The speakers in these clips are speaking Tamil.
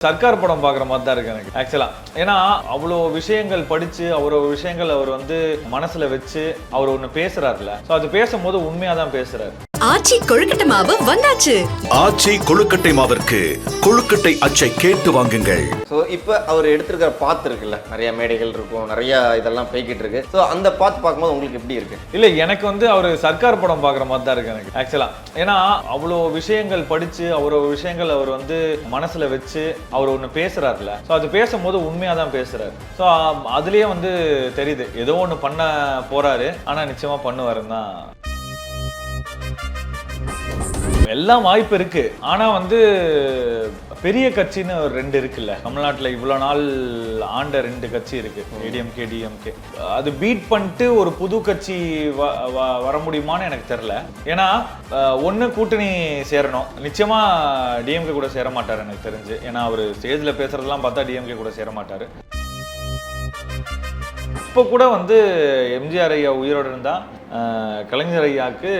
சர்க்கார் படம் பார்க்குற மாதிரி தான் இருக்கு எனக்கு ஆக்சுவலாக ஏன்னா அவ்வளோ விஷயங்கள் படித்து அவ்வளோ விஷயங்கள் அவர் வந்து மனசில் வச்சு அவர் ஒன்று பேசுகிறாருல ஸோ அது பேசும்போது உண்மையாக தான் பேசுகிறாரு ஆச்சி கொழுக்கட்டை மாவு வந்தாச்சு. ஆச்சி கொழுக்கட்டை மாவிற்கு கொழுக்கட்டை அச்சை கேட்டு வாங்குங்கள். ஸோ இப்போ அவர் எடுத்திருக்கிற பாத்து இருக்குல்ல நிறைய மேடைகள் இருக்கும் நிறைய இதெல்லாம் போய்கிட்டு இருக்கு. ஸோ அந்த பாத்து பார்க்கும்போது உங்களுக்கு எப்படி இருக்கு? இல்ல எனக்கு வந்து அவர் சர்க்கார் படம் பார்க்குற மாதிரி தான் இருக்கு எனக்கு ஆக்சுவலா ஏன்னா அவ்வளோ விஷயங்கள் படிச்சு அவ்வளோ விஷயங்கள் அவர் வந்து மனசுல வச்சு அவர் ஒன்று பேசுறாருல ஸோ அது பேசும்போது உண்மையா தான் பேசுறாரு. ஸோ அதுலயே வந்து தெரியுது ஏதோ ஒன்று பண்ண போறாரு ஆனா நிச்சயமா பண்ணுவாருன்னு தான். எல்லாம் வாய்ப்பு இருக்கு. ஆனா வந்து பெரிய கட்சின்னு ஒரு ரெண்டு இருக்குல்ல. தமிழ்நாட்டில் இவ்வளவு நாள் ஆண்ட ரெண்டு கட்சி இருக்கு. ஏடிஎம்கே டிஎம்கே அது பீட் பண்ணிட்டு ஒரு புது கட்சி வ- வ- வர முடியுமான்னு எனக்கு தெரில ஏன்னா ஒன்று கூட்டணி சேரணும். நிச்சயமா டிஎம்கே கூட சேர மாட்டார் எனக்கு தெரிஞ்சு. ஏன்னா அவர் ஸ்டேஜில் பேசுறதெல்லாம் பார்த்தா டிஎம்கே கூட சேர மாட்டார். இப்போ கூட வந்து எம்ஜிஆர் ஐயா உயிரோடு இருந்தால் கலைஞர் ஐயாவுக்கு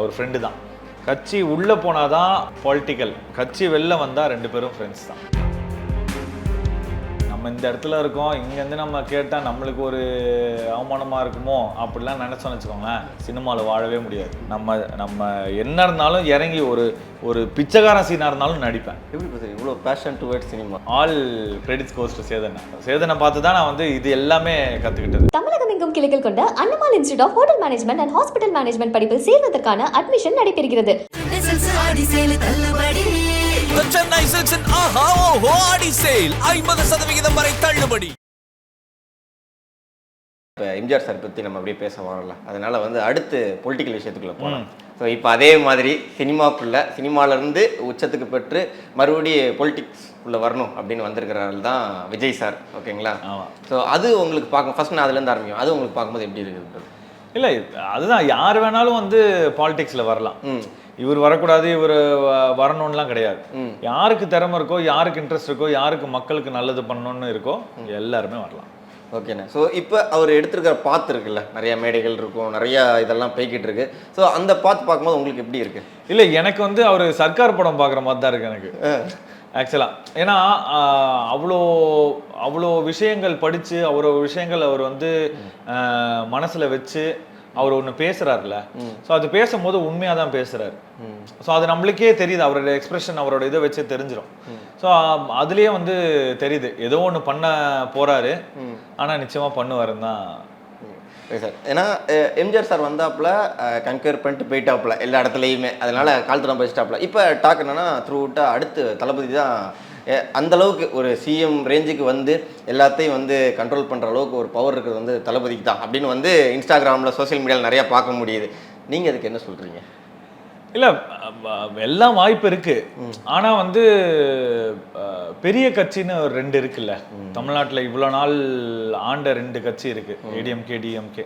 அவர் ஃப்ரெண்டு தான். கட்சி உள்ள போனாதான் பொலிட்டிக்கல் கட்சி வெளில வந்தால் ரெண்டு பேரும் ஃப்ரெண்ட்ஸ் தான். நம்ம இந்த இடத்துல இருக்கோம் இங்கேருந்து நம்ம கேட்டால் நம்மளுக்கு ஒரு அவமானமாக இருக்குமோ அப்படிலாம் நினச்சோன்னு வச்சுக்கோங்களேன். சினிமாவில் வாழவே முடியாது. நம்ம நம்ம என்ன இருந்தாலும் இறங்கி ஒரு ஒரு பிச்சைக்காரன் சீனாக இருந்தாலும் நடிப்பேன். எப்படி சார் இவ்வளோ passion toward cinema all credits goes to சேதனை சேதனை பார்த்து தான் நான் வந்து இது எல்லாமே கற்றுக்கிட்டது தமிழகம் எங்கும் கிளைகள் கொண்ட Annamal institute of hotel management and hospital management படிப்பில் சேர்வதற்கான அட்மிஷன் நடைபெறுகிறது. Chennai Silks and Aha Oho Adi Sale ஐம்பது சதவிகிதம் வரை தள்ளுபடி. இப்போ எம்ஜிஆர் சார் பற்றி நம்ம அப்படியே பேச வரல அதனால வந்து அடுத்து பொலிட்டிக்கல் விஷயத்துக்குள்ள போகலாம் ஸோ இப்போ அதே மாதிரி சினிமாக்குள்ள சினிமாலேருந்து உச்சத்துக்கு பெற்று மறுபடியும் பொலிட்டிக்ஸ் உள்ள வரணும் அப்படின்னு வந்திருக்கிறாரு தான் விஜய் சார். ஓகேங்களா? ஆமா. ஸோ அது உங்களுக்கு பார்க்க ஃபர்ஸ்ட் நான் அதுலேருந்து ஆரம்பிக்கும். அது உங்களுக்கு பார்க்கும்போது எப்படி இருக்குது? இல்லை அதுதான். யார் வேணாலும் வந்து பாலிடிக்ஸில் வரலாம். ம். இவர் வரக்கூடாது இவர் வரணும்லாம் கிடையாது. யாருக்கு திறமை இருக்கோ யாருக்கு இன்ட்ரெஸ்ட் இருக்கோ யாருக்கு மக்களுக்கு நல்லது பண்ணணும்னு இருக்கோ எல்லாருமே வரலாம். ஓகேண்ணே. ஸோ இப்போ அவர் எடுத்திருக்கிற பாத்து இருக்குல்ல நிறைய மேடைகள் இருக்கும் நிறைய இதெல்லாம் போய்கிட்டு இருக்கு. ஸோ அந்த பாத்து பார்க்கும்போது உங்களுக்கு எப்படி இருக்கு? இல்லை எனக்கு வந்து அவர் சர்க்கார் படம் பார்க்குற மாதிரி தான் இருக்கு எனக்கு. ஆக்சுவலாக ஏன்னா அவ்வளோ அவ்வளோ விஷயங்கள் படித்து அவ்வளோ விஷயங்கள் அவர் வந்து மனசுல வச்சு அவர் ஒன்று பேசுறாருல ஸோ அது பேசும்போது உண்மையாக தான் பேசுறாரு ஸோ அது நம்மளுக்கே தெரியுது. அவரோட எக்ஸ்பிரஷன் அவரோட இதை வச்சு தெரிஞ்சிடும் ஸோ அதுலயே வந்து தெரியுது. ஏதோ ஒன்று பண்ண போறாரு. ஆனா நிச்சயமா பண்ணுவாருன்னு தான். சரி ஏன்னா எம்ஜிஆர் சார் வந்தாப்புல கன்கர் பண்ணிட்டு போயிட்டாப்புல எல்லா இடத்துலையுமே. அதனால காலத்துல பேசிட்டாப்புல. இப்போ டாக் என்னன்னா த்ரூ அடுத்து தளபதி தான் அஹ், அந்த அளவுக்கு ஒரு சிஎம் ரேஞ்சுக்கு வந்து எல்லாத்தையும் வந்து கண்ட்ரோல் பண்ணுற அளவுக்கு ஒரு பவர் இருக்கிறது வந்து தளபதிக்கு தான் அப்படின்னு வந்து இன்ஸ்டாகிராமில் சோஷியல் மீடியாவில் நிறைய பார்க்க முடியுது. நீங்கள் அதுக்கு என்ன சொல்கிறீங்க இல்ல எல்லாம் வாய்ப்பு இருக்கு. ஆனா வந்து பெரிய கட்சின்னு ஒரு ரெண்டு இருக்குல்ல. தமிழ்நாட்டுல இவ்வளவு நாள் ஆண்ட ரெண்டு கட்சி இருக்கு ஏடிஎம்கே டிஎம்கே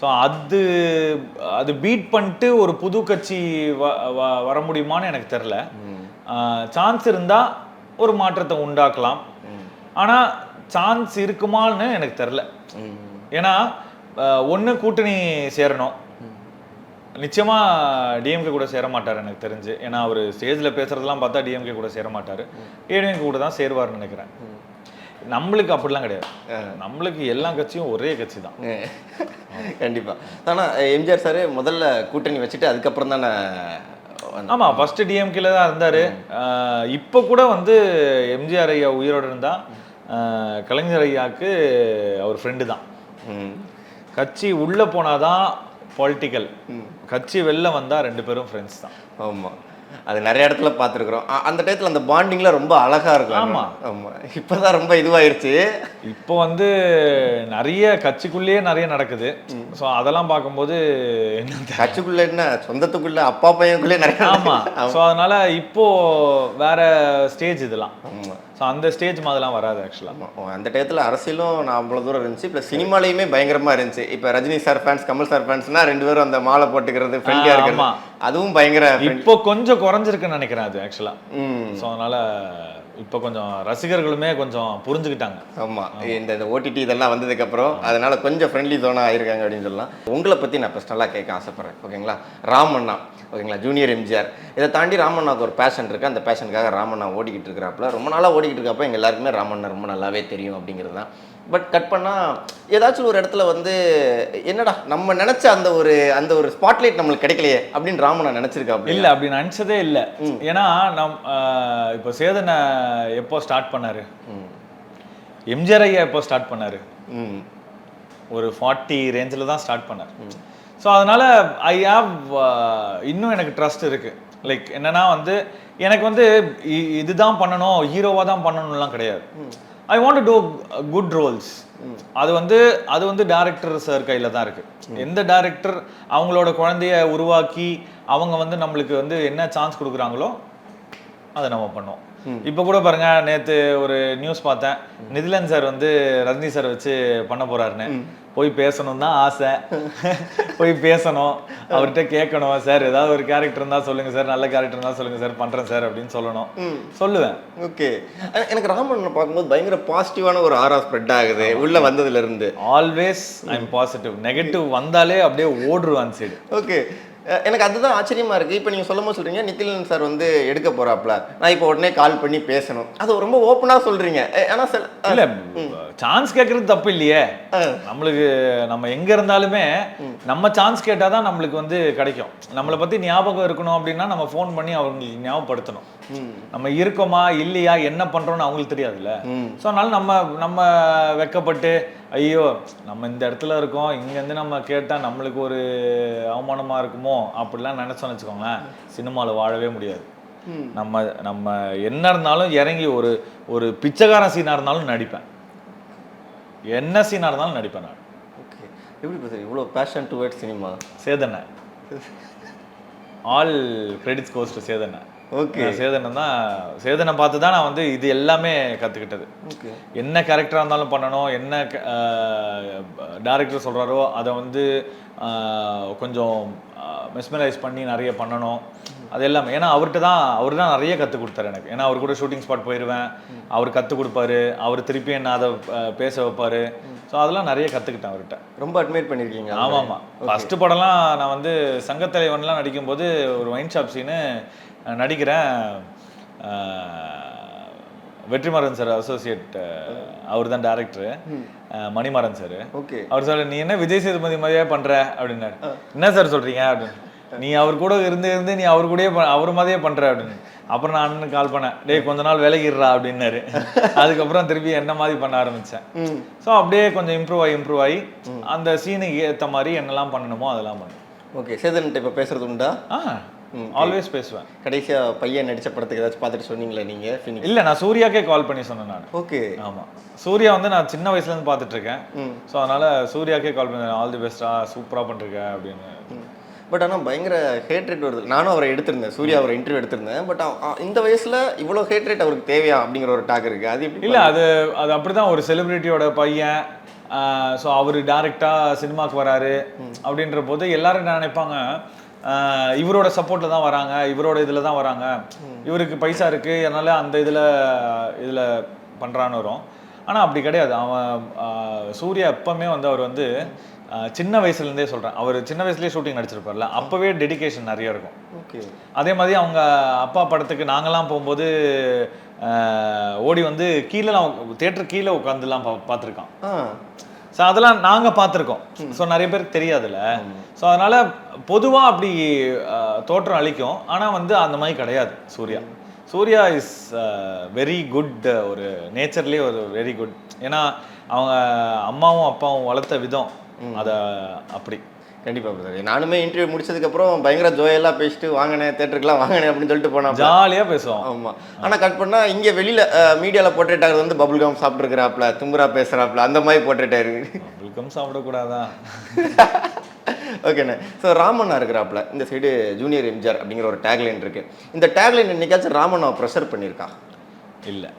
ஸோ அது அது பீட் பண்ணிட்டு ஒரு புது கட்சி வ- வர முடியுமான்னு எனக்கு தெரில சான்ஸ் இருந்தா ஒரு மாற்றத்தை உண்டாக்கலாம். ஆனா சான்ஸ் இருக்குமான்னு எனக்கு தெரில ஏன்னா ஒன்று கூட்டணி சேரணும். நிச்சயமா டிஎம்கே கூட சேர மாட்டார் எனக்கு தெரிஞ்சு. ஏன்னா அவர் ஸ்டேஜில் பேசுறதெல்லாம் பார்த்தா டிஎம்கே கூட சேர மாட்டார் ஏடிஎம்கே கூட தான் சேருவார்னு நினைக்கிறேன். நம்மளுக்கு அப்படிலாம் கிடையாது. நம்மளுக்கு எல்லா கட்சியும் ஒரே கட்சி தான். கண்டிப்பாக ஆனால் எம்ஜிஆர் சார் முதல்ல கூட்டணி வச்சுட்டு அதுக்கப்புறம் தானே ஆமா ஃபர்ஸ்ட் டிஎம்கேல தான் இருந்தாரு. இப்போ கூட வந்து எம்ஜிஆர் ஐயா உயிரோடு இருந்தா ஆஹ் கலைஞர் ஐயாவுக்கு அவர் ஃப்ரெண்டு தான். கட்சி உள்ள போனாதான் பொலிட்டிக்கல் கட்சி வெளில வந்தா ரெண்டு பேரும் ஃப்ரெண்ட்ஸ் தான். ஆமா. அது நிறைய இடத்துல பார்த்துருக்குறோம். அந்த டயத்தில் அந்த பாண்டிங்ல ரொம்ப அழகா இருக்கும். ஆமா. ஆமா. இப்போதான் ரொம்ப இதுவாயிருச்சு. இப்போ வந்து நிறைய கட்சிக்குள்ளேயே நிறைய நடக்குது. ஸோ அதெல்லாம் பார்க்கும்போது என்ன. கட்சிக்குள்ள என்ன? சொந்தத்துக்குள்ள அப்பா பையனுக்குள்ளே நிறைய ஆமா. ஸோ அதனால இப்போ வேற ஸ்டேஜ் இதெல்லாம். ஆமா. ஸோ அந்த ஸ்டேஜ் மாதிரிலாம் வராது ஆக்சுவலாக. அந்த டயத்தில் அரசியலும் நான் அவ்வளோ தூரம் இருந்துச்சு. ப்ளஸ் சினிமாலையுமே பயங்கரமா இருந்துச்சு. இப்போ Rajini sir fans Kamal sir ஃபேன்ஸ்னா ரெண்டு பேரும் அந்த மாலை போட்டுக்கிறது ஃப்ரெண்டியாக இருக்கிறது. அதுவும் பயங்கர இப்போ கொஞ்சம் குறைஞ்சிருக்குன்னு நினைக்கிறேன் அது ஆக்சுவலா ம். ஸோ அதனால இப்போ கொஞ்சம் ரசிகர்களுமே கொஞ்சம் புரிஞ்சுக்கிட்டாங்க. ஆமா. இந்த இந்த ஓடிடி இதெல்லாம் வந்ததுக்கு அப்புறம் அதனால கொஞ்சம் ஃப்ரெண்ட்லி ஜோனா ஆயிருக்காங்க அப்படின்னு சொல்லலாம். உங்களை பத்தி நான் பர்சனலாக கேட்க ஆசைப்படுறேன். ஓகேங்களா? ராமண்ணா. ஓகேங்களா? ஜூனியர் எம்ஜிஆர் இதை தாண்டி ராமண்ணாவுக்கு ஒரு பேஷன் இருக்கு. அந்த பேஷனுக்காக ராமண்ணா ஓடிக்கிட்டு இருக்கிறாப்புல. ரொம்ப நாளா ஓடிக்கிட்டு இருக்கப்ப எங்க எல்லாருக்குமே ராமண்ணா ரொம்ப நல்லாவே தெரியும் அப்படிங்கிறது தான். பட் கட் பண்ணா ஏதாச்சும் ஒரு இடத்துல வந்து என்னடா நம்ம நினைச்ச அந்த ஒரு அந்த ஒரு ஸ்பாட்லைட் நம்மளுக்கு கிடைக்கலையே அப்படின்னு ராமண்ணா நினைச்சிருக்காப்ல இல்ல அப்படி நினைச்சதே இல்ல. ஏன்னா நம் இப்போ சேதனை எப்போ ஸ்டார்ட் பண்ணாரு? எம்ஜிஆர் ஐயா எப்போ ஸ்டார்ட் பண்ணாரு? ஒரு ஃபார்ட்டி ரேஞ்சில் தான் ஸ்டார்ட் பண்ணார். ஸோ அதனால ஐ ஹாவ் இன்னும் எனக்கு ட்ரஸ்ட் இருக்கு. லைக் என்னன்னா வந்து எனக்கு வந்து இதுதான் பண்ணணும் ஹீரோவாக தான் பண்ணணும்லாம் கிடையாது. I want to good roles அது வந்து அது வந்து டேரக்டர் சார் கையில் தான் இருக்கு. எந்த டேரக்டர் அவங்களோட குழந்தைய உருவாக்கி அவங்க வந்து நம்மளுக்கு வந்து என்ன சான்ஸ் கொடுக்குறாங்களோ அதை நம்ம பண்ணோம் இப்போ கூட பாருங்க நேத்து ஒரு நியூஸ் பார்த்தேன். நிதிலன் சார் வந்து ரஜினி சார் வச்சு பண்ண போறாருன்னு. போய் பேசணும் தான் ஆசை. போய் பேசணும். அவர்கிட்ட கேட்கணும். சார் ஏதாவது ஒரு கேரக்டர் இருந்தா சொல்லுங்க சார் நல்ல கேரக்டர் இருந்தா சொல்லுங்க சார் பண்றேன் சார் அப்படின்னு சொல்லணும். சொல்லுவேன். ஓகே. எனக்கு ராமண்ணனை பார்க்கும்போது பயங்கர பாசிட்டிவான ஒரு ஆரா ஸ்ப்ரெட் ஆகுது. உள்ள வந்ததுல இருந்து. Always I am positive negative வந்தாலே அப்படியே ஓடுருவான் சைடு ஓகே. எனக்கு அதுதான் ஆச்சரியமா இருக்கு. இப்போ நீங்க சொல்லும் போது சொல்றீங்க நித்திலன் சார் வந்து எடுக்க போறாப்ல நான் இப்போ உடனே கால் பண்ணி பேசணும். அது ரொம்ப ஓப்பனா சொல்றீங்க. அஹ் ஆனா சில இல்ல சான்ஸ் கேட்கறது தப்பு இல்லையே. நம்மளுக்கு நம்ம எங்க இருந்தாலுமே நம்ம சான்ஸ் கேட்டாதான் நம்மளுக்கு வந்து கிடைக்கும். நம்மளை பத்தி ஞாபகம் இருக்கணும் அப்படின்னா நம்ம ஃபோன் பண்ணி அவங்களுக்கு ஞாபகப்படுத்தணும். நம்ம இருக்கோமா இல்லையா என்ன பண்றோம்னு அவங்களுக்கு தெரியாதுல்ல. ஸோ அதனால நம்ம நம்ம வெக்கப்பட்டு ஐயோ நம்ம இந்த இடத்துல இருக்கோம் இங்கேருந்து நம்ம கேட்டால் நம்மளுக்கு ஒரு அவமானமா இருக்குமோ அப்படிலாம் நினைச்சோம்னு வச்சுக்கோங்களேன் சினிமாவில் வாழவே முடியாது. நம்ம நம்ம என்ன இருந்தாலும் இறங்கி ஒரு ஒரு பிச்சைக்காரன் சீனாக இருந்தாலும் நடிப்பேன். என்ன சீனாக இருந்தாலும் நடிப்பேன் நான். ஓகே. எப்படி பேசுறீங்க? இவ்வளோ பேஷன் டுவர்ட்ஸ் சினிமா சேதனை ஆல் கிரெடிட்ஸ் கோஸ் டு சேதனை ஓகே. நான் சேதனை தான் சேதனை பார்த்து தான் நான் வந்து இது எல்லாமே கற்றுக்கிட்டது என்ன கேரக்டராக இருந்தாலும் பண்ணணும் என்ன டேரக்டர் சொல்கிறாரோ அதை வந்து கொஞ்சம் மெஸ்மரைஸ் பண்ணி நிறைய பண்ணணும். அது எல்லாமே. ஏன்னா அவர்கிட்ட தான் அவர் தான் நிறைய கற்றுக் கொடுத்தாரு எனக்கு. ஏன்னா அவர் கூட ஷூட்டிங் ஸ்பாட் போயிடுவேன் அவர் கற்றுக் கொடுப்பாரு. அவர் திருப்பி என்ன அதை பேச வைப்பாரு. ஸோ அதெல்லாம் நிறைய கற்றுக்கிட்டேன் அவர்கிட்ட. ரொம்ப அட்மையர் பண்ணிருக்கீங்க ஆமாம். ஆமாம் ஃபஸ்ட்டு படம்லாம் நான் வந்து சங்கத்தலைவன்லாம் நடிக்கும்போது ஒரு ஒயின் ஷாப் சீனு நடிக்கிறேன் வெற்றிமாறன் சார் அசோசியேட் அவர் தான் டேரக்டர் மணிமாறன் சார் ஓகே. அவர் சொல்ல நீ என்ன விஜய் சேதுபதி மாதிரியே பண்ற? அப்படின்னாரு. என்ன சார் சொல்றீங்க? அப்படின்னு. நீ அவர் கூட இருந்து இருந்து நீ அவர் கூடயே அவர் மாதிரியே பண்ற. அப்படின்னு. அப்புறம் நான் அண்ணனுக்கு கால் பண்ணேன். டேய் கொஞ்ச நாள் விலகிடுறா அப்படின்னாரு. அதுக்கப்புறம் திருப்பி என்ன மாதிரி பண்ண ஆரம்பிச்சேன். ஸோ அப்படியே கொஞ்சம் இம்ப்ரூவ் ஆகி இம்ப்ரூவ் ஆகி அந்த சீனுக்கு ஏற்ற மாதிரி என்னெல்லாம் பண்ணணுமோ அதெல்லாம் பண்ணேன். ஓகே. சேதன்ட்ட இப்போ பேசுறது உண்டா? ஆ. ஆல்வேஸ் பேசுவேன். கடைசியா பையன் நடிச்ச படத்துக்கு ஏதாச்சும் பார்த்துட்டு சொன்னீங்களா நீங்க ஃபினிஷ் இல்ல நான் சூர்யாக்கே கால் பண்ணி சொன்னேன் நான். ஓகே. ஆமா. சூர்யா வந்து நான் சின்ன வயசுல இருந்து பார்த்துட்டு இருக்கேன். ஸோ அதனால சூர்யாக்கே கால் பண்ணி ஆல் தி பெஸ்டா சூப்பரா பண்றீங்க அப்படின்னு. பட் ஆனால் பயங்கர ஹேட்ரேட் வருது. நானும் அவரை எடுத்திருந்தேன். சூர்யா அவரை இன்டர்வியூ எடுத்திருந்தேன். பட் இந்த வயசுல இவ்வளோ ஹேட்ரேட் அவருக்கு தேவையா அப்படிங்கிற ஒரு டாக் இருக்கு. அது இல்ல அது அது அப்படிதான் ஒரு செலிபிரிட்டியோட பையன். ஸோ அவர் டைரக்டா சினிமாக்கு வராரு. அப்படின்ற போது எல்லாரும் என்ன நினைப்பாங்க இவரோட சப்போர்ட்ல தான் வராங்க இவரோட இதுல தான் வராங்க. இவருக்கு பைசா இருக்கு அதனால அந்த இதுல இதுல பண்றான்னு வரும் ஆனா அப்படி கிடையாது. அவன் சூர்யா எப்பவுமே வந்து அவர் வந்து சின்ன வயசுல இருந்தே சொல்றேன். அவர் சின்ன வயசுலயே ஷூட்டிங் நடிச்சிருப்பார்ல அப்பவே டெடிகேஷன் நிறைய இருக்கும். ஓகே. அதே மாதிரி அவங்க அப்பா படத்துக்கு நாங்கெல்லாம் போகும்போது ஓடி வந்து கீழெலாம் தேட்டர் கீழே உட்காந்துலாம் பா பார்த்துருக்கான். ஸோ அதெல்லாம் நாங்கள் பார்த்துருக்கோம். ஸோ நிறைய பேருக்கு தெரியாதுல்ல. ஸோ அதனால பொதுவாக அப்படி தோற்றம் அளிக்கும். ஆனால் வந்து அந்த மாதிரி கிடையாது Suriya. Suriya is very good ஒரு நேச்சர்லேயே ஒரு வெரி குட் ஏன்னா அவங்க அம்மாவும் அப்பாவும் வளர்த்த விதம். அதை அப்படி. கண்டிப்பா பிரதர் நானுமே இன்டர்வியூ முடிச்சதுக்கப்புறம் பயங்கர ஜோயெல்லாம் பேசிட்டு வாங்கினேன் தேட்டருக்குலாம் வாங்கினேன் அப்படின்னு சொல்லிட்டு போனா ஜாலியாக பேசுவோம். ஆமா. ஆனா கட் பண்ணா இங்க வெளியில மீடியால போர்ட்ரேட் ஆகுறது வந்து பபுள் கம் சாப்பிட்டுருக்கிறாப்ல தும்புரா பேசுறாப்ல அந்த மாதிரி போர்ட்ரேட் ஆயிருக்கு வெல்கம் சாப்பிடக்கூடாதா? ஓகேண்ணே. ஸோ ராமண்ணா இருக்கிறாப்ல இந்த சைடு ஜூனியர் எம்ஜிஆர் அப்படிங்கிற ஒரு டேக்லைன் இருக்கு. இந்த டேக்லைன் என்னைக்காச்சும் ராமண்ணா ப்ரெஷர் பண்ணியிருக்கா? இல்லை.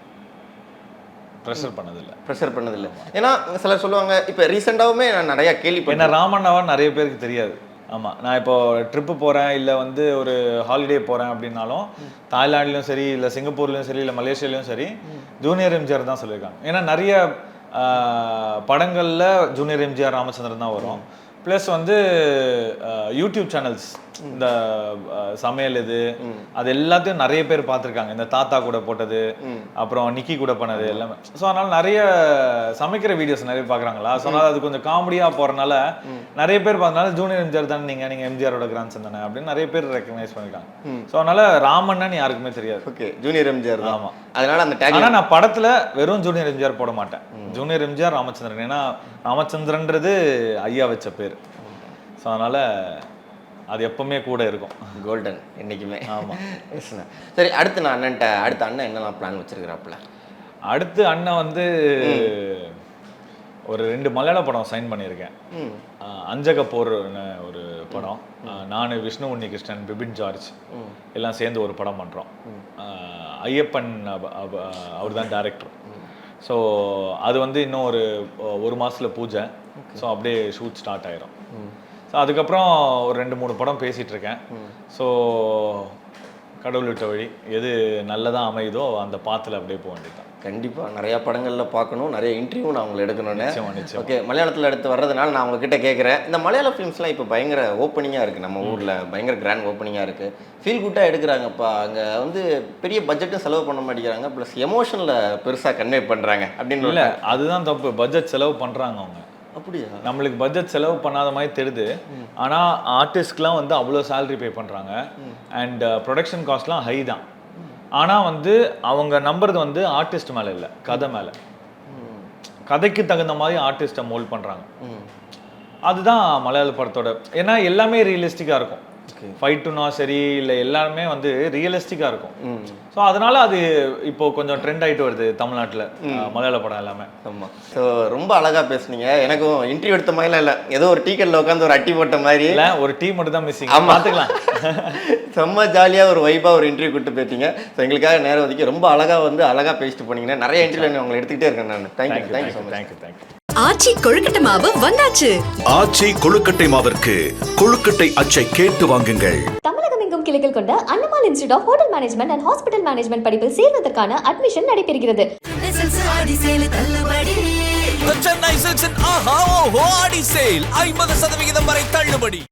ப்ரெஷர் பண்ணதில்லை. ப்ரெஷர் பண்ணதில்லை. ஏன்னா சிலர் சொல்லுவாங்க இப்போ ரீசெண்டாவுமே நான் நிறைய கேள்விப்பட்டேன் ஏன்னா ராமண்ணாவா நிறைய பேருக்கு தெரியாது. ஆமா நான் இப்போ ட்ரிப்பு போறேன் இல்ல வந்து ஒரு ஹாலிடே போறேன் அப்படின்னாலும் தாய்லாந்துலயும் சரி இல்ல சிங்கப்பூர்லயும் சரி இல்ல மலேசியாலயும் சரி ஜூனியர் எம்ஜிஆர் தான் சொல்லியிருக்காங்க. ஏன்னா நிறைய படங்கள்ல ஜூனியர் எம்ஜிஆர் ராமச்சந்திரன் தான் வரும். ப்ளஸ் வந்து யூடியூப் சேனல்ஸ் இந்த சமையல் இது அது எல்லாத்தையும் நிறைய பேர் பார்த்துருக்காங்க. இந்த தாத்தா கூட போட்டது அப்புறம் நிக்கி கூட பண்ணது எல்லாமே. ஸோ அதனால நிறைய சமைக்கிற வீடியோஸ் நிறைய பார்க்குறாங்களா? ஸோ அதனால அது கொஞ்சம் காமெடியாக போகிறனால நிறைய பேர் பார்த்தனால ஜூனியர் எம்ஜிஆர் தானே நீங்கள் நீங்கள் எம்ஜிஆரோட கிராண்ட்சன் தானே அப்படின்னு நிறைய பேர் ரெக்கக்னைஸ் பண்ணிருக்காங்க. ஸோ அதனால ராமண்ணன் யாருக்குமே தெரியாது. ஓகே ஜூனியர் எம்ஜிஆர் தான். ஆமா. அதனால அந்த டேக் ஆனா நான் படத்துல வெறும் ஜூனியர் எம்ஜிஆர் போட மாட்டேன். Junior MGR Ramachandran. ஏன்னா ராமச்சந்திரன்றது ஐயா வச்ச பேர். ஸோ அதனால அது எப்பவுமே கூட இருக்கும். கோல்டன் என்னைக்குமே. ஆமா. எஸ்ண்ணா சரி அடுத்து நான் அண்ணன்ட்ட அடுத்த அண்ணன் என்னெல்லாம் பிளான் வச்சிருக்கிறாப்புல? அடுத்து அண்ணன் வந்து ஒரு ரெண்டு மலையாள படம் சைன் பண்ணியிருக்கேன். அஞ்சக போர்னு ஒரு படம். நானு விஷ்ணு உன்னிகிருஷ்ணன் பிபின் ஜார்ஜ் எல்லாம் சேர்ந்து ஒரு படம் பண்ணுறோம் ஐயப்பன் அவர் தான் டேரக்டர் ஸோ அது வந்து இன்னும் ஒரு ஒரு மாசத்துல பூஜை. ஸோ அப்படியே ஷூட் ஸ்டார்ட் ஆயிரும். ஸோ அதுக்கப்புறம் ஒரு ரெண்டு மூணு படம் பேசிட்டு இருக்கேன் ஸோ கடவுள் விட்ட வழி எது நல்லதா அமையுதோ அந்த பாத்துல அப்படியே போக வேண்டியதுதான். கண்டிப்பா. நிறைய படங்கள்ல பார்க்கணும். நிறைய இன்டர்வியூ நான் உங்களை எடுக்கணும்னு. ஓகே மலையாளத்துல எடுத்து வர்றதுனால நான் உங்ககிட்ட கேட்குறேன். இந்த மலையாள ஃபிலிம்ஸ்லாம் இப்போ பயங்கர ஓப்பனிங்காக இருக்குது நம்ம ஊர்ல பயங்கர கிராண்ட் ஓப்பனிங்காக இருக்குது ஃபீல் குட்டாக எடுக்கிறாங்கப்பா. அங்க வந்து பெரிய பட்ஜெட்டும் செலவு பண்ண மாட்டேங்கிறாங்க. ப்ளஸ் எமோஷனில் பெருசா கன்வே பண்றாங்க. அப்படின்னு இல்ல அதுதான் தப்பு. பட்ஜெட் செலவு பண்றாங்க அவங்க. அப்படியா? நம்மளுக்கு பட்ஜெட் செலவு பண்ணாத மாதிரி தெரியுது. ஆனா ஆர்டிஸ்ட்க்குலாம் வந்து அவ்வளோ salary பே பண்றாங்க. அண்ட் ப்ரொடக்ஷன் காஸ்ட்லாம் ஹை தான். ஆனா வந்து அவங்க நம்புறது வந்து ஆர்டிஸ்ட் மேல இல்ல கதை மேல. கதைக்கு தகுந்த மாதிரி ஆர்டிஸ்ட்டை மோல்ட் பண்றாங்க. அதுதான் மலையாள படத்தோட ஏன்னா எல்லாமே ரியலிஸ்டிக்காக இருக்கும். ஃபைட்டுனா சரி இல்லை எல்லாமே வந்து ரியலிஸ்டிக்காக இருக்கும். ஸோ அதனால அது இப்போ கொஞ்சம் ட்ரெண்ட் ஆயிட்டு வருது தமிழ்நாட்டில். மலையாள படம் எல்லாமே. ஆமா. ஸோ ரொம்ப அழகா பேசுனீங்க. எனக்கும் இன்டர்வியூ எடுத்த மாதிரிலாம் இல்லை. ஏதோ ஒரு டீக்கெட்டில் உட்காந்து ஒரு அட்டி போட்ட மாதிரி. இல்ல ஒரு டீம் மட்டும் தான் மிஸ்ஸிங் ஆமா. பார்த்துக்கலாம் செம்ம ஜாலியாக ஒரு வைப்பாக ஒரு இன்டர்வியூ கூட்டு போயிட்டீங்க. ஸோ எங்களுக்காக நேரம் ஒதுக்கி ரொம்ப அழகாக வந்து அழகாக பேசிட்டு போனீங்கன்னா நிறைய இன்டர்வியூ உங்களை எடுத்துக்கிட்டே இருக்கேன் நான். Thank you thank you so much thank you thank you Aachi கொழுக்கட்டை மாவு வந்தாச்சு. ஆச்சி கொழுக்கட்டை மாவிற்கு கொழுக்கட்டை அச்சை கேட்டு வாங்குங்கள். தமிழகம் எங்கும் கிளைகள் கொண்ட Annamal institute of hotel management and hospital management படிப்பில் சேர்வதற்கான அட்மிஷன் நடைபெறுகிறது. and Aha Oho Adi Sale ஐம்பது சதவிகிதம் வரை தள்ளுபடி.